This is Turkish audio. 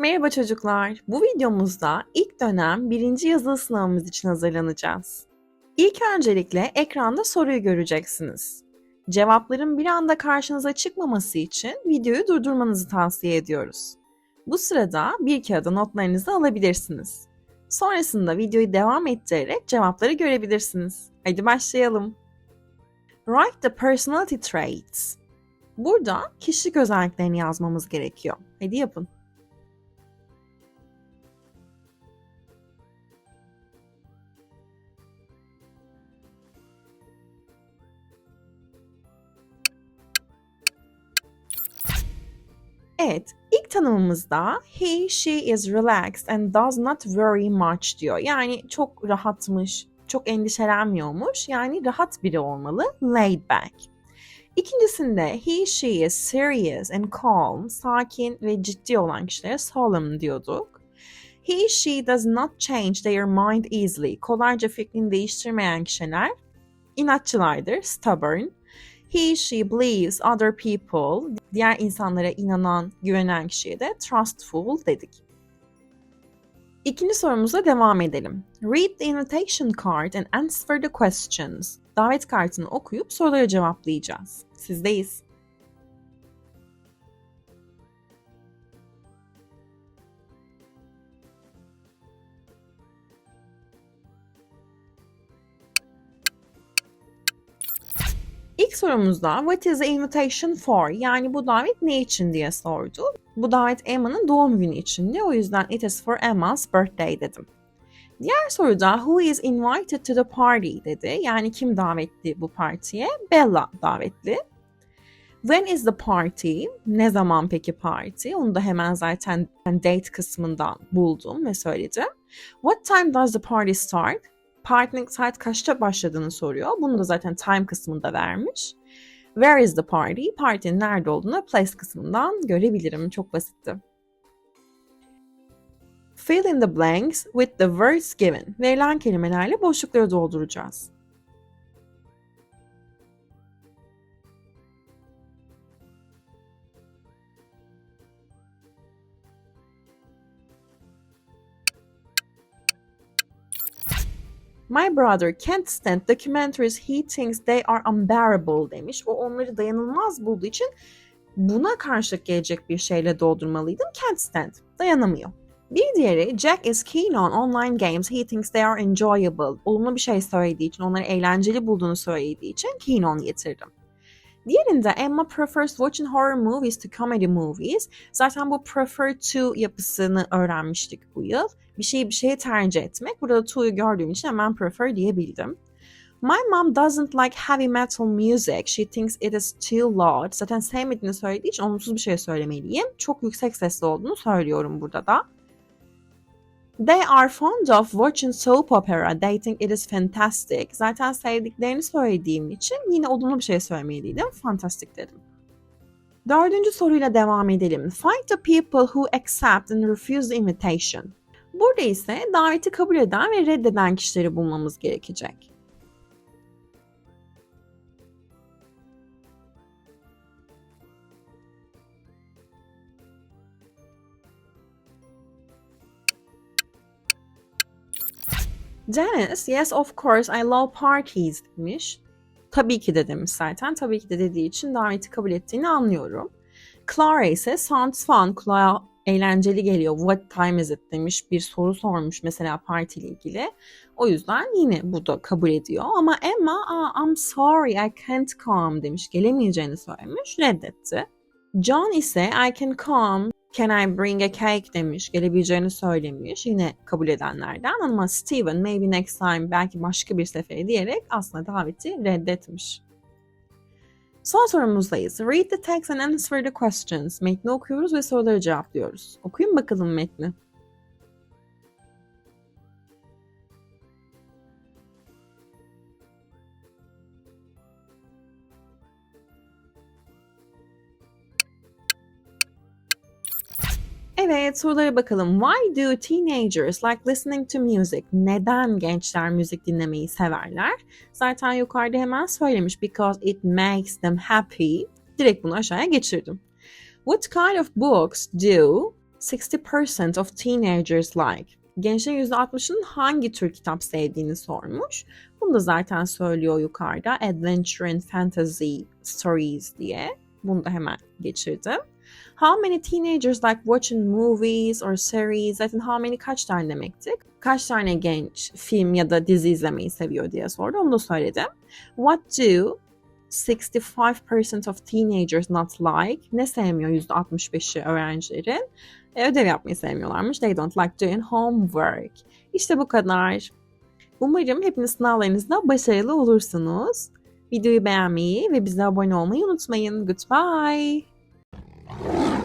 Merhaba çocuklar. Bu videomuzda ilk dönem birinci yazılı sınavımız için hazırlanacağız. İlk öncelikle ekranda soruyu göreceksiniz. Cevapların bir anda karşınıza çıkmaması için videoyu durdurmanızı tavsiye ediyoruz. Bu sırada bir kağıda notlarınızı alabilirsiniz. Sonrasında videoyu devam ettirerek cevapları görebilirsiniz. Hadi başlayalım. Write the personality traits. Burada kişilik özelliklerini yazmamız gerekiyor. Hadi yapın. Evet, ilk tanımımızda he, she is relaxed and does not worry much diyor. Yani çok rahatmış, çok endişelenmiyormuş. Yani rahat biri olmalı, laid back. İkincisinde he, she is serious and calm, sakin ve ciddi olan kişilere solemn diyorduk. He, she does not change their mind easily. Kolayca fikrini değiştirmeyen kişiler inatçılardır, stubborn. He, she believes other people, diğer insanlara inanan, güvenen kişiye de trustful dedik. İkinci sorumuza devam edelim. Read the invitation card and answer the questions. Davet kartını okuyup soruları cevaplayacağız. Sizdeyiz. İlk sorumuzda what is the invitation for? Yani bu davet ne için diye sordu. Bu davet Emma'nın doğum günü içindi. O yüzden it is for Emma's birthday dedim. Diğer soruda who is invited to the party dedi. Yani kim davetli bu partiye? Bella davetli. When is the party? Ne zaman peki parti? Onu da hemen zaten date kısmından buldum ve söyledim. What time does the party start? Partinin saat kaçta başladığını soruyor. Bunu da zaten time kısmında vermiş. Where is the party? Partinin nerede olduğunu place kısmından görebilirim. Çok basitti. Fill in the blanks with the words given. Verilen kelimelerle boşlukları dolduracağız. My brother can't stand documentaries he thinks they are unbearable demiş. O onları dayanılmaz bulduğu için buna karşılık gelecek bir şeyle doldurmalıydım. Can't stand. Dayanamıyor. Bir diğeri Jack is keen on online games. He thinks they are enjoyable. Olumlu bir şey söylediği için, onları eğlenceli bulduğunu söylediği için keen on getirdim. Diğerinde Emma prefers watching horror movies to comedy movies. Zaten bu prefer to yapısını öğrenmiştik bu yıl. Bir şeyi bir şeye tercih etmek. Burada to'yu gördüğüm için hemen prefer diyebildim. My mom doesn't like heavy metal music. She thinks it is too loud. Zaten sevmediğini söylediği için olumsuz bir şey söylemeliyim. Çok yüksek sesli olduğunu söylüyorum burada da. They are fond of watching soap opera. They think it is fantastic. Zaten sevdiklerini söylediğim için yine olumlu bir şey söylemeliydim. Fantastic dedim. Dördüncü soruyla devam edelim. Find the people who accept and refuse the invitation. Burada ise daveti kabul eden ve reddeden kişileri bulmamız gerekecek. Janice, yes of course I love parties demiş. Tabii ki de demiş zaten. Tabii ki de dediği için daveti kabul ettiğini anlıyorum. Clara ise sounds fun, kulağa eğlenceli geliyor. What time is it demiş. Bir soru sormuş mesela partiyle ilgili. O yüzden yine bu da kabul ediyor. Ama Emma, I'm sorry I can't come demiş. Gelemeyeceğini söylemiş. Reddetti. John ise I can come Can I bring a cake demiş. Gelebileceğini söylemiş. Yine kabul edenlerden ama Steven maybe next time belki başka bir sefere diyerek aslında daveti reddetmiş. Son sorumuzdayız. Read the text and answer the questions. Metni okuyoruz ve soruları cevaplıyoruz. Okuyun bakalım metni. Evet sorulara bakalım. Why do teenagers like listening to music? Neden gençler müzik dinlemeyi severler? Zaten yukarıda hemen söylemiş. Because it makes them happy. Direkt bunu aşağıya geçirdim. What kind of books do 60% of teenagers like. Gençlerin %60'ının hangi tür kitap sevdiğini sormuş. Bunu da zaten söylüyor yukarıda. Adventure and Fantasy Stories diye. Bunu da hemen geçirdim. How many teenagers like watching movies or series? Zaten how many kaç tane demekti? Kaç tane genç film ya da dizi izlemeyi seviyor diye sordu. Onu da söyledim. What do 65% of teenagers not like? Ne sevmiyor %65'i öğrencilerin? E, ödev yapmayı sevmiyorlarmış. They don't like doing homework. İşte bu kadar. Umarım hepiniz sınavlarınızda başarılı olursunuz. Videoyu beğenmeyi ve bize abone olmayı unutmayın. Goodbye. Yeah.